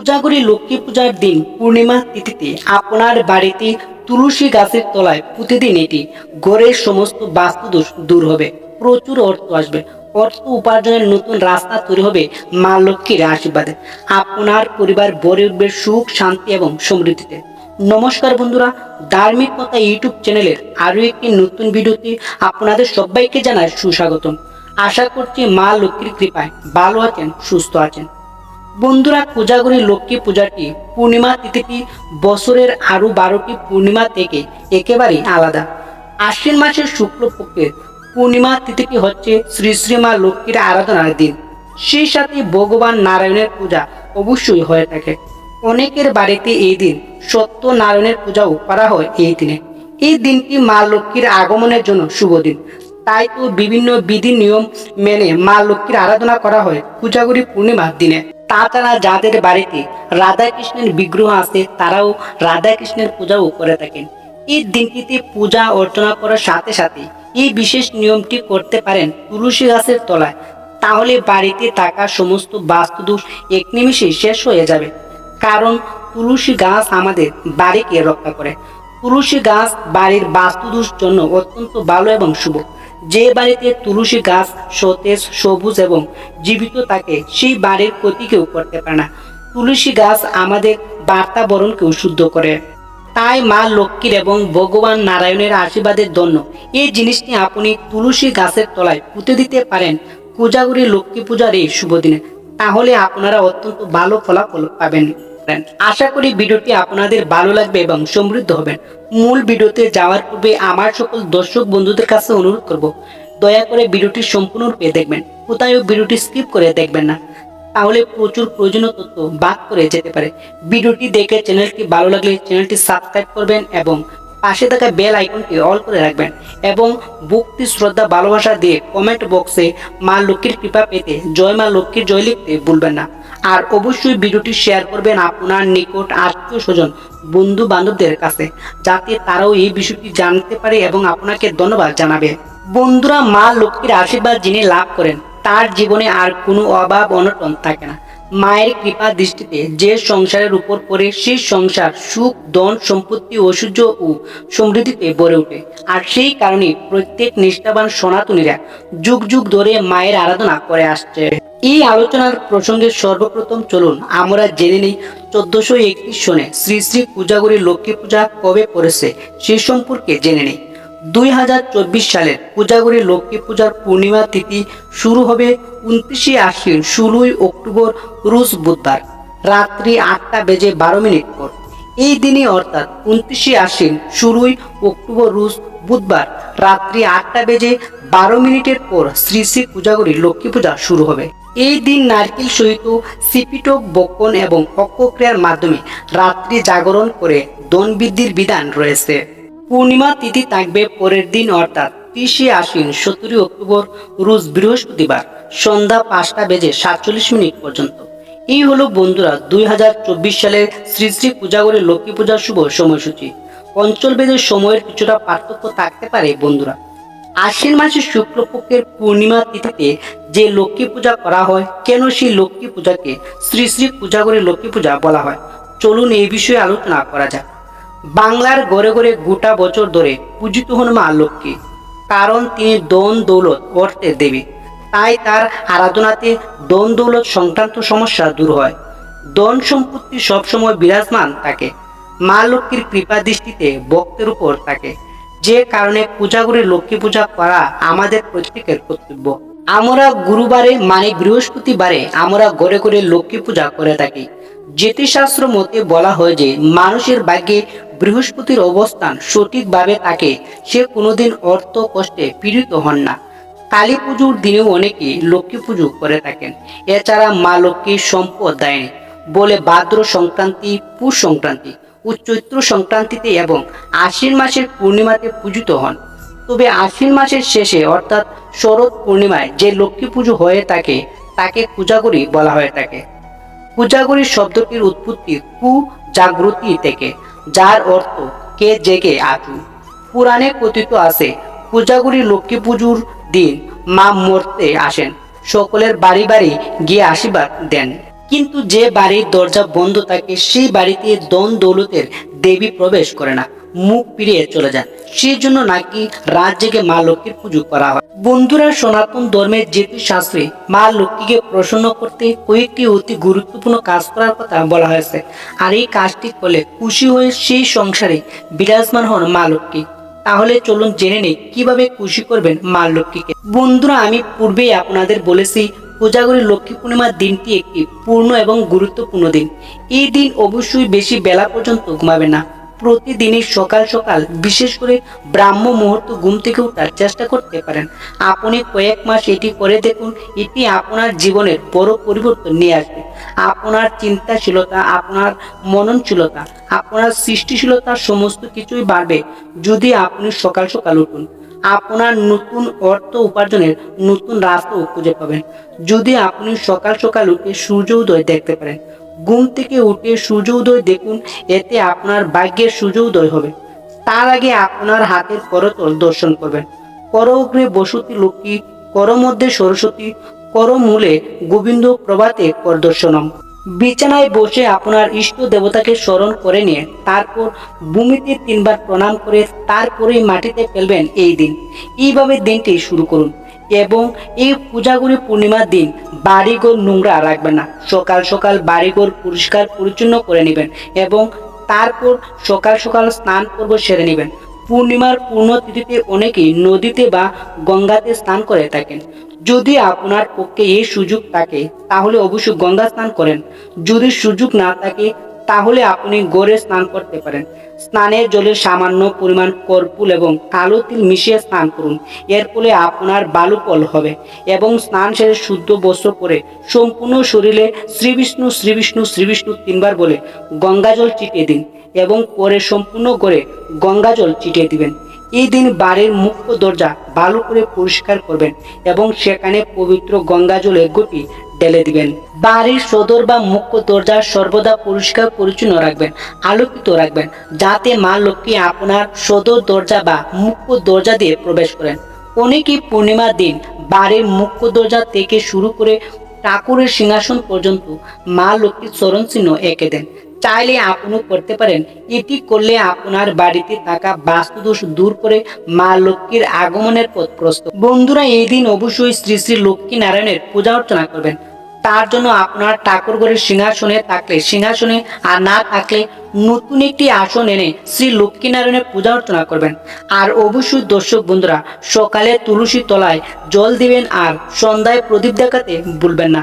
পূজাগুড়ি লক্ষ্মী পূজার দিন পূর্ণিমা তিথিতে, আপনার বাড়িতে তুলসী গাছের তলায় প্রতিদিন এটি। গড়ের সমস্ত বাস্তুদোষ দূর হবে, প্রচুর অর্থ আসবে। অর্থ উপার্জনের নতুন রাস্তা তৈরি হবে মা লক্ষ্মীর আশীর্বাদে। আপনার পরিবার ভরে উঠবে সুখ, শান্তি এবং সমৃদ্ধিতে। নমস্কার বন্ধুরা, ধার্মিক কথা ইউটিউব চ্যানেলের আরও একটি নতুন ভিডিওতে আপনাদের সবাইকে জানায় সুস্বাগতম। আশা করছি মা লক্ষ্মীর কৃপায় ভালো আছেন, সুস্থ আছেন। বন্ধুরা কোজাগরী লক্ষ্মী পূজাটি পূর্ণিমা তিথিটি বছরের আরও বারোটি পূর্ণিমা থেকে একেবারেই আলাদা। আশ্বিন মাসের শুক্লপক্ষের পূর্ণিমা তিথিটি হচ্ছে শ্রী শ্রী মা লক্ষ্মীর আরাধনার দিন। সেই সাথে ভগবান নারায়ণের পূজা অবশ্যই হয়ে থাকে। অনেকের বাড়িতে এই দিন সত্যনারায়ণের পূজাও করা হয় এই দিনে। এই দিনটি মা লক্ষ্মীর আগমনের জন্য শুভ দিন। তাই তো বিভিন্ন বিধি নিয়ম মেনে মা লক্ষ্মীর আরাধনা করা হয় পূজাগুড়ি পূর্ণিমার দিনে। তাছাড়া যাদের বাড়িতে রাধা কৃষ্ণের বিগ্রহ আছে, তারাও রাধা কৃষ্ণের পূজাও করে থাকেন। এই দিনটিতে পূজা অর্চনা করার সাথে সাথে এই বিশেষ নিয়মটি করতে পারেন তুলসী গাছের তলায়। তাহলে বাড়িতে থাকা সমস্ত বাস্তুদোষ এক নিমিষে শেষ হয়ে যাবে। কারণ তুলসী গাছ আমাদের বাড়িকে রক্ষা করে। তুলসী গাছ বাড়ির বাস্তুদোষ জন্য অত্যন্ত ভালো এবং শুভ। যে বাড়িতে তুলসী গাছ, সতেজ, সবুজ এবং জীবিত থাকে, সেই বাড়ির ক্ষতি কেউ করতে পারে না। তুলসী গাছ আমাদের বার্তাবরণকেও শুদ্ধ করে। তাই মা লক্ষ্মীর এবং ভগবান নারায়ণের আশীর্বাদের জন্য এই জিনিসটি আপনি তুলসী গাছের তলায় পুঁতে দিতে পারেন। পূজাগুড়ি লক্ষ্মী পূজার এই শুভ দিনে। তাহলে আপনারা অত্যন্ত ভালো ফলাফল পাবেন। আশা করি ভিডিওটি আপনাদের ভালো লাগবে এবং সমৃদ্ধ হবেন। মূল ভিডিওতে যাওয়ার পূর্বে আমার সকল দর্শক বন্ধুদের কাছে অনুরোধ করব, দয়া করে ভিডিওটি সম্পূর্ণরূপে দেখবেন। কোথাও ভিডিওটি স্কিপ করে দেখবেন না। তাহলে প্রচুর প্রয়োজনীয় তথ্য বাদ করে যেতে পারে। ভিডিওটি দেখে চ্যানেলটি ভালো লাগলে চ্যানেলটি সাবস্ক্রাইব করবেন এবং পাশে থাকা বেল আইকনটি অল করে রাখবেন এবং ভক্তি, শ্রদ্ধা, ভালোবাসা দিয়ে কমেন্ট বক্সে মা লক্ষ্মীর কৃপা পেতে জয় মা লক্ষ্মীর জয় লিখতে ভুলবেন না। আর অবশ্যই ভিডিওটি শেয়ার করবেন আপনার নিকট আত্মীয় স্বজন বন্ধু বান্ধবদের কাছে, যাতে তারাও এই বিষয়টি জানতে পারে এবং আপনাকে ধন্যবাদ জানাবে। বন্ধুরা, মা লক্ষ্মীর আশীর্বাদ যিনি লাভ করেন, তার জীবনে আর কোনো অভাব, অনটন থাকে না। মায়ের কৃপা দৃষ্টিতে যে সংসারের উপর পড়ে, সেই সংসার সুখ, ধন, সম্পত্তি, ঐশ্বর্য ও সমৃদ্ধিতে ভরে ওঠে। আর সেই কারণে প্রত্যেক নিষ্ঠাবান সনাতনীরা যুগ যুগ ধরে মায়ের আরাধনা করে আসছে। এই আলোচনার প্রসঙ্গে সর্বপ্রথম চলুন আমরা জেনে নিই চোদ্দশো একত্রিশ সনে শ্রী শ্রী পূজাগুড়ি লক্ষ্মী পূজা কবে পড়েছে সে সম্পর্কে জেনে নিই। দুই হাজার চব্বিশ সালের পূজাগুড়ি লক্ষ্মী পূজার পূর্ণিমা তিথি শুরু হবে উনত্রিশে আশ্বিন ষোলোই অক্টোবর রুশ বুধবার, রাত্রি আটটা বেজে বারো মিনিট পর। এই দিনে অর্থাৎ উনত্রিশে আশ্বিন ষোলোই অক্টোবর রুশ বুধবার, রাত্রি আটটা বেজে বারো মিনিটের পর শ্রী শ্রী পূজাগুড়ি লক্ষ্মী পূজা শুরু হবে। এই দিন নারকেল সহিত সিপিটক বক্ষণ এবং অক্ষক্রিয়ার মাধ্যমে রাত্রি জাগরণ করে দন বৃদ্ধির বিধান রয়েছে। পূর্ণিমা তিথি থাকবে পরের দিন, অর্থাৎ তিরিশে আশ্বিন, সতেরোই অক্টোবর, রোজ বৃহস্পতিবার, সন্ধ্যা পাঁচটা বেজে সাতচল্লিশ মিনিট পর্যন্ত। এই হলো বন্ধুরা দুই হাজার চব্বিশ সালের শ্রী শ্রী পূজাগরে লক্ষ্মী পূজার শুভ সময়সূচি। অঞ্চলভেদের সময়ের কিছুটা পার্থক্য থাকতে পারে বন্ধুরা। আশ্বিন মাসের শুক্লপক্ষের পূর্ণিমা তিথিতে যে লক্ষ্মী পূজা করা হয়, কেন সেই লক্ষ্মী পূজাকে শ্রী শ্রী পূজা করে লক্ষ্মী পূজা বলা হয়? চলুন এই বিষয়ে আলোচনা করা যাক। বাংলার গড়ে গড়ে গোটা বছর ধরে পূজিত হন মা লক্ষ্মী, কারণ তিনি দন দৌলত অর্থের দেবী। তাই তার আরাধনাতে দন দৌলত সংক্রান্ত সমস্যা দূর হয়। দন সম্পত্তি সবসময় বিরাজমান থাকে। মা লক্ষ্মীর কৃপা দৃষ্টিতে ভক্তের উপর থাকে। যে কারণে পূজা করে লক্ষ্মী পূজা করা আমাদের প্রত্যেকের কর্তব্য। আমরা গুরুবারে মানে বৃহস্পতিবারে আমরা ঘরে ঘরে লক্ষ্মী পূজা করে থাকি। জ্যোতিষশাস্ত্র মতে বলা হয় যে, মানুষের ভাগ্যে বৃহস্পতির অবস্থান সঠিকভাবে থাকে, সে কোনোদিন অর্থ কষ্টে পীড়িত হন না। কালী পুজোর দিনেও অনেকে লক্ষ্মী পুজো করে থাকেন। এছাড়া মা লক্ষ্মী সম্পদ দেয়নি। বলে ভাদ্র সংক্রান্তি, পুষ সংক্রান্তি। ও চৈত্র সংক্রান্তিতে এবং আশ্বিন মাসের পূর্ণিমাতে পূজিত হন। তবে আশ্বিন মাসের শেষে অর্থাৎ শরৎ পূর্ণিমায় যে লক্ষ্মী পুজো হয়ে থাকে, তাকে পূজাগুড়ি বলা হয়ে থাকে। পূজাগুড়ি শব্দটির উৎপত্তি কু জাগৃতি থেকে, যার অর্থ কে জেগে আচু। পুরাণে কথিত আছে পূজাগুড়ি লক্ষ্মী পুজোর দিন মা মরতে আসেন, সকলের বাড়ি বাড়ি গিয়ে আশীর্বাদ দেন। কিন্তু যে বাড়ির দরজা বন্ধ থাকে, সেই বাড়িতে দন দৌলতের দেবী প্রবেশ করে না, মুখ ফিরিয়ে চলে যান সেই জন্য নাকি রাত জেগে মা লক্ষ্মীর পুজো করা হয়। বন্ধুরা, সনাতন ধর্মের যেটি শাস্ত্রে মা লক্ষ্মীকে প্রসন্ন করতে কয়েকটি অতি গুরুত্বপূর্ণ কাজ করার কথা বলা হয়েছে। আর এই কাজটি করলে খুশি হয়ে সেই সংসারে বিরাজমান হন মা লক্ষ্মী। তাহলে চলুন জেনে নেই, কীভাবে খুশি করবেন মা লক্ষ্মীকে? বন্ধুরা, আমি পূর্বেই আপনাদের বলেছি কোজাগরী লক্ষ্মী পূর্ণিমার দিনটি একটি পূর্ণ এবং গুরুত্বপূর্ণ দিন। এই দিন অবশ্যই বেশি বেলা পর্যন্ত ঘুমাবে না। প্রতিদিনই সকাল সকাল বিশেষ করে ব্রাহ্ম মুহূর্ত ঘুম থেকে ওঠার চেষ্টা করতে পারেন। আপনি কয়েক মাস এটি করে দেখুন, এটি আপনার জীবনের বড় পরিবর্তন নিয়ে আসবে। আপনার চিন্তাশীলতা, আপনার মননশীলতা, আপনার সৃষ্টিশীলতা সমস্ত কিছুই বাড়বে যদি আপনি সকাল সকাল উঠুন। আপনার নতুন অর্থ উপার্জনের নতুন রাস্তাও খুঁজে পাবেন। যদি আপনি সকাল সকাল উঠে সূর্য উদয় দেখতে পারেন, ঘুম থেকে উঠে সূর্য উদয় দেখুন, এতে আপনার ভাগ্যের সূর্য উদয় হবে। তার আগে আপনার হাতের করতল দর্শন করবেন। কর অগ্রে বসতি লক্ষ্মী কর মধ্যে সরস্বতী কর মূলে গোবিন্দ প্রভাতে কর দর্শনম বিছানায় বসে আপনার ইষ্ট দেবতাকে স্মরণ করে নিয়ে তারপর ভূমিতে তিনবার প্রণাম করে তারপরেই মাটিতে ফেলবেন এই দিন। এইভাবে দিনটি শুরু করুন এবং এই পূজাগুলি পূর্ণিমার দিন বাড়িঘর নোংরা রাখবেন না। সকাল সকাল বাড়িঘর পরিষ্কার পরিচ্ছন্ন করে নেবেন এবং তারপর সকাল সকাল স্নান পর্ব সেরে নেবেন। পূর্ণিমার পূর্ণ তিথিতে অনেকেই নদীতে বা গঙ্গাতে স্নান করে থাকেন। যদি আপনার পক্ষে এই সুযোগ থাকে, তাহলে অবশ্যই গঙ্গা স্নান করেন। যদি সুযোগ না থাকে, তাহলে আপনি গড়ে স্নান করতে পারেন। স্নানের জলে সামান্য পরিমাণ কর্পুল এবং কালো তিল মিশিয়ে স্নান করুন। এর ফলে আপনার বালুপল হবে এবং স্নান সেরে শুদ্ধ বস্ত্র পরে সম্পূর্ণ শরীরে শ্রীবিষ্ণু শ্রীবিষ্ণু শ্রী বিষ্ণু শ্রী বিষ্ণু তিনবার বলে গঙ্গাজল চিটিয়ে দিন এবং পরে সম্পূর্ণ করে গঙ্গাজল চিটিয়ে দিবেন। এই দিন বাড়ির মুখ্য দরজা ভালো করে পরিষ্কার করবেন এবং সেখানে পবিত্র গঙ্গা জল ঘটি ঢেলে দিবেন। বাড়ির সদর বা মুখ্য দরজা সর্বদা পরিষ্কার, পরিচ্ছন্ন রাখবেন, আলোকিত রাখবেন, যাতে মা লক্ষ্মী আপনার সদর দরজা বা মুখ্য দরজা দিয়ে প্রবেশ করেন। অনেকেই পূর্ণিমার দিন বাড়ির মুখ্য দরজা থেকে শুরু করে ঠাকুরের সিংহাসন পর্যন্ত মা লক্ষ্মীর চরণ চিহ্ন এঁকে দেন। চাইলে আপনিও করতে পারেন। এটি করলে আপনার বাড়িতে থাকা বাস্তুদোষ দূর করে মা লক্ষ্মীর আগমনের পথ প্রস্তুত বন্ধুরা, এই দিন অবশ্যই শ্রী শ্রী লক্ষ্মী নারায়ণের পূজা অর্চনা করবেন। তার জন্য আপনার ঠাকুর ঘরের সিংহাসনে থাকলে, সিংহাসনে আর না থাকলে নতুন একটি আসন এনে শ্রী লক্ষ্মীনারায়ণের পূজা অর্চনা করবেন। আর অবশ্যই দর্শক বন্ধুরা, সকালে তুলসী তলায় জল দিবেন আর সন্ধ্যায় প্রদীপ দেখাতে ভুলবেন না।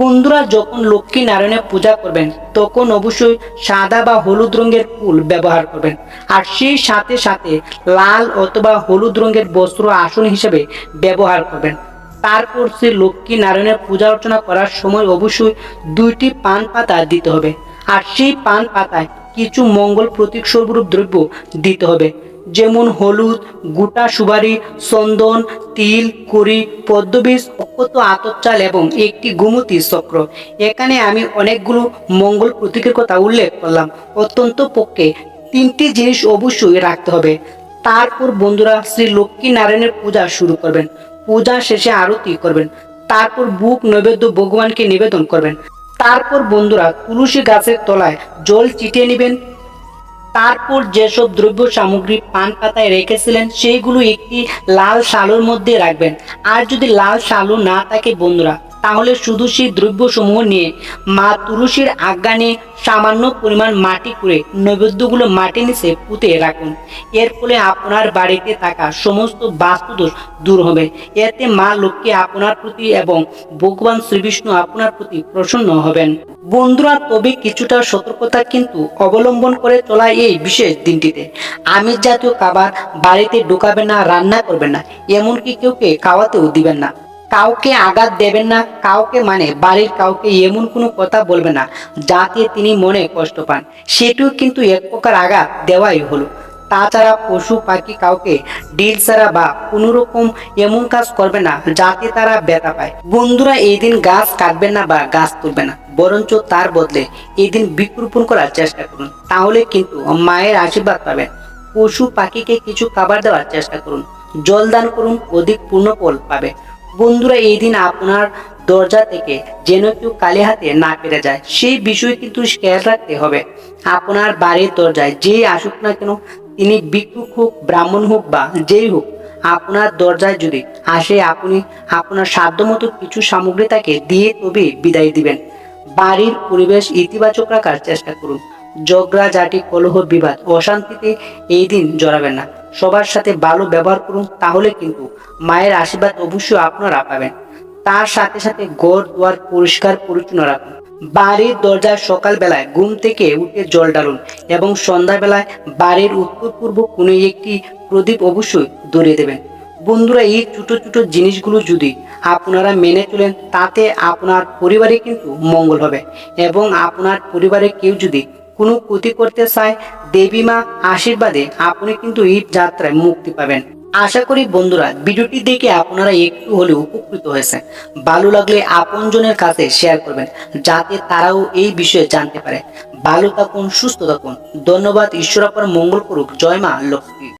বন্ধুরা যখন লক্ষ্মী নারায়ণের পূজা করবেন, তখন অবশ্যই সাদা বা হলুদ রঙের ফুল ব্যবহার করবেন। আর সেই সাথে সাথে লাল অথবা হলুদ রঙের বস্ত্র আসন হিসেবে ব্যবহার করবেন। তারপর সে লক্ষ্মী নারায়ণের পূজা অর্চনা করার সময় অবশ্যই দুইটি পান পাতা দিতে হবে। আর সেই পান পাতায় কিছু মঙ্গল প্রতীক স্বরূপ দ্রব্য দিতে হবে। যেমন হলুদ, গোটা সুপারি, চন্দন, তিল, কুড়ি, পদ্মবীজ, অক্ষত আতপ চাল এবং একটি গুমতি চক্র। এখানে আমি অনেকগুলো মঙ্গল প্রতীকের কথা উল্লেখ করলাম। অত্যন্ত পক্ষে তিনটি জিনিস অবশ্যই রাখতে হবে। তারপর বন্ধুরা শ্রী লক্ষ্মী নারায়ণের পূজা শুরু করবেন। পূজা শেষে আরতি করবেন। তারপর বুক নৈবেদ্য ভগবানকে নিবেদন করবেন। তারপর বন্ধুরা তুলসী গাছের তলায় জল চিটিয়ে নেবেন। তারপর যেসব দ্রব্য সামগ্রী পান পাতায় রেখেছিলেন, সেইগুলো একটি লাল শালুর মধ্যে রাখবেন। আর যদি লাল শালু না থাকে, বন্ধুরা তাহলে শুধু সেই দ্রব্যসমূহ নিয়ে, মা তুলসীর আজ্ঞা নিয়ে সামান্য পরিমাণ মাটি করে নৈবেদ্যগুলো মাটি নিচে পুঁতে রাখুন। এর ফলে আপনার বাড়িতে থাকা সমস্ত বাস্তুদোষ দূর হবে। এতে মা লক্ষ্মী আপনার প্রতি এবং ভগবান শ্রীবিষ্ণু আপনার প্রতি প্রসন্ন হবেন। বন্ধুরা, তবে কিছুটা সতর্কতা কিন্তু অবলম্বন করে চলা এই বিশেষ দিনটিতে। আমিষ জাতীয় খাবার বাড়িতে ঢোকাবেন না, রান্না করবেন না, এমনকি কেউকে খাওয়াতেও দিবেন না। কাউকে আঘাত দেবেন না, কাউকে মানে বাড়ির কাউকে এমন কোনো কথা বলবে না যাতে তিনি মনে কষ্ট পান। সেটিও কিন্তু এক প্রকার আঘাত দেওয়াই হলো। তাছাড়া পশু পাখি কাউকে ডিল ছাড়া বা কোনো রকম এমন কাজ করবে না যাতে তারা ব্যথা পায়। বন্ধুরা, এই দিন গাছ কাটবেন না বা গাছ তুলবে না, বরঞ্চ তার বদলে এই দিন বৃক্ষরোপণ করার চেষ্টা করুন। তাহলে কিন্তু মায়ের আশীর্বাদ পাবেন। পশু পাখিকে কিছু খাবার দেওয়ার চেষ্টা করুন। জল দান করুন, অধিক পূর্ণ ফল পাবে। বন্ধুরা, এই দিন আপনার দরজা থেকে যেন কেউ কালি হাতে না পেরে যায়, সেই বিষয়ে কিন্তু খেয়াল রাখতে হবে। আপনার বাড়ির দরজায় যেই আসুক না কেন, তিনি ভিক্ষুক হোক, ব্রাহ্মণ হোক বা যেই হোক, আপনার দরজায় যদি আসে, আপনি আপনার সাধ্যমতো কিছু সামগ্রী তাকে দিয়ে তবে বিদায় দিবেন। বাড়ির পরিবেশ ইতিবাচক রাখার চেষ্টা করুন। ঝগড়া জাটি কলহ বিবাদ। অশান্তিতে এই দিন জড়াবেন না। সবার সাথে ভালো ব্যবহার করুন, তাহলে কিন্তু মায়ের আশীর্বাদ অবশ্যই আপনারা পাবেন। তার সাথে সাথে ঘর দুয়ার পরিষ্কার পরিচ্ছন্ন রাখুন। বাড়ির দরজায় সকালবেলায় ঘুম থেকে উঠে জল ডালুন এবং সন্ধ্যাবেলায় বাড়ির উত্তর পূর্ব কোণে একটি প্রদীপ অবশ্যই ধরিয়ে দেবেন। বন্ধুরা, এই ছোটো ছোটো জিনিসগুলো যদি আপনারা মেনে চলেন, তাতে আপনার পরিবারে কিন্তু মঙ্গল হবে এবং আপনার পরিবারে কেউ যদি কোনো ক্ষতি করতে চায়, দেবী মা আশীর্বাদে আপনি কিন্তু এই যাত্রায় মুক্তি পাবেন। আশা করি বন্ধুরা, ভিডিওটি দেখে আপনারা একটু হলেও উপকৃত হয়েছে ভালো লাগলে আপনজনের কাছে শেয়ার করবেন, যাতে তারাও এই বিষয়ে জানতে পারে। ভালো থাকুন, সুস্থ থাকুন। ধন্যবাদ, ঈশ্বর আপনার মঙ্গল করুক। জয় মা লক্ষ্মী।